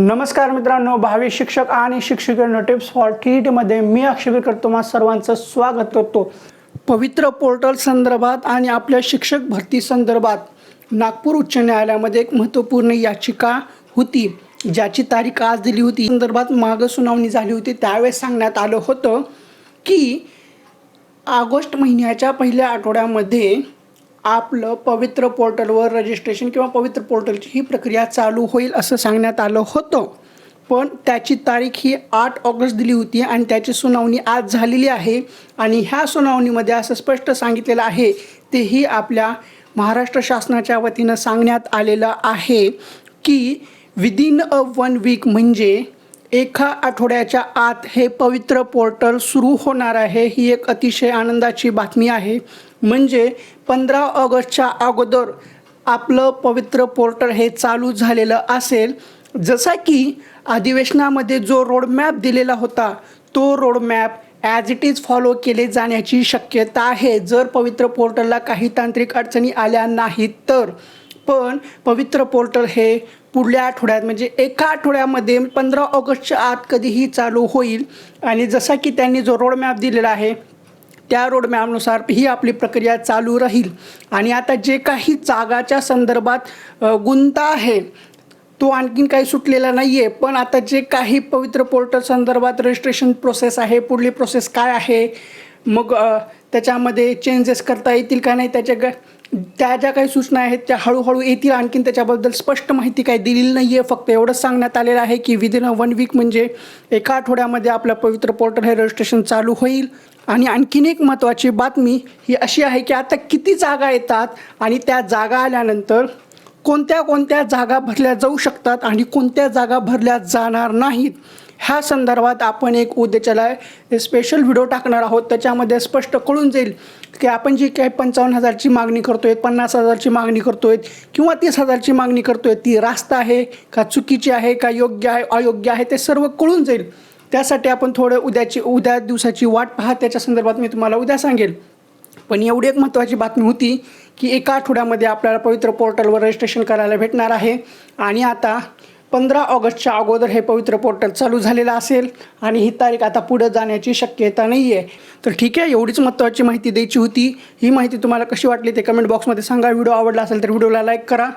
नमस्कार मित्रांनो भावी शिक्षक आणि शिक्षिकांनो टिप्स फॉर टीईटीमध्ये मी अक्षय तुम्हा सर्वांचं स्वागत करतो. पवित्र पोर्टल संदर्भात आणि आपल्या शिक्षक भरती संदर्भात नागपूर उच्च न्यायालयामध्ये एक महत्त्वपूर्ण याचिका होती ज्याची तारीख आज दिली होती. संदर्भात मागं सुनावणी झाली होती. त्यावेळेस सांगण्यात आलं होतं की ऑगस्ट महिन्याच्या पहिल्या आठवड्यामध्ये आपलं पवित्र पोर्टलवर रजिस्ट्रेशन किंवा पवित्र पोर्टलची ही प्रक्रिया चालू होईल असं सांगण्यात आलं होतं. पण त्याची तारीख ही आठ ऑगस्ट दिली होती आणि त्याची सुनावणी आज झालेली आहे. आणि ह्या सुनावणीमध्ये असं स्पष्ट सांगितलेलं आहे तेही आपल्या महाराष्ट्र शासनाच्या वतीनं सांगण्यात आलेलं आहे की विदिन अ वन वीक म्हणजे एका आठवड्याच्या आत हे पवित्र पोर्टल सुरू होणार आहे ही एक अतिशय आनंदाची बातमी आहे. म्हणजे पंधरा ऑगस्टच्या अगोदर आपलं पवित्र पोर्टल हे चालू झालेलं असेल. जसा की अधिवेशनामध्ये जो रोडमॅप दिलेला होता तो roadmap as it is follow केले जाण्याची शक्यता आहे. जर पवित्र पोर्टलला काही तांत्रिक अडचणी आल्या नाहीत तर पण पवित्र पोर्टल हे पुढल्या आठवड्यात म्हणजे एका आठवड्यामध्ये पंधरा ऑगस्टच्या आत कधीही चालू होईल. आणि जसा की त्यांनी जो रोडमॅप दिलेला आहे त्या रोडमॅपनुसार ही आपली प्रक्रिया चालू राहील. आणि आता जे काही जागाच्या संदर्भात गुंता आहे तो आणखीन काही सुटलेला नाही आहे पण आता जे काही पवित्र पोर्टल संदर्भात रजिस्ट्रेशन प्रोसेस आहे पुढली प्रोसेस काय आहे मग त्याच्यामध्ये चेंजेस करता येतील का नाही त्याच्या ग त्या ज्या काही सूचना आहेत त्या हळूहळू येतील. आणखीन त्याच्याबद्दल स्पष्ट माहिती काही दिलेली नाही आहे फक्त एवढंच सांगण्यात आलेलं आहे की विदिन अ वन वीक म्हणजे एका आठवड्यामध्ये आपलं पवित्र पोर्टल हे रजिस्ट्रेशन चालू होईल. आणि आणखीन एक महत्त्वाची बातमी ही अशी आहे की आता किती जागा येतात आणि त्या जागा आल्यानंतर कोणत्या कोणत्या जागा भरल्या जाऊ शकतात आणि कोणत्या जागा भरल्या जाणार नाहीत. ह्या संदर्भात आपण एक उद्याच्याला स्पेशल व्हिडिओ टाकणार आहोत. त्याच्यामध्ये स्पष्ट कळून जाईल की आपण जी काही पंचावन्न हजारची मागणी करतोय पन्नास हजारची मागणी करतोय किंवा तीस हजारची मागणी करतोय ती रास्त आहे का चुकीची आहे का योग्य आहे अयोग्य आहे ते सर्व कळून जाईल. त्यासाठी आपण थोडं उद्याची उद्या दिवसाची वाट पाहा त्याच्या संदर्भात मी तुम्हाला उद्या सांगेल. पण एवढी एक महत्त्वाची बातमी होती की एका आठवड्यामध्ये आपल्याला पवित्र पोर्टलवर रजिस्ट्रेशन करायला भेटणार आहे. आणि आता पंधरा ऑगस्टच्या अगोदर हे पवित्र पोर्टल चालू झालेलं असेल आणि ही तारीख आता पुढे जाण्याची शक्यता नाही आहे तर ठीक आहे एवढीच महत्त्वाची माहिती द्यायची होती. ही माहिती तुम्हाला कशी वाटली ते कमेंट बॉक्समध्ये सांगा. व्हिडिओ आवडला असेल तर व्हिडिओला लाईक करा.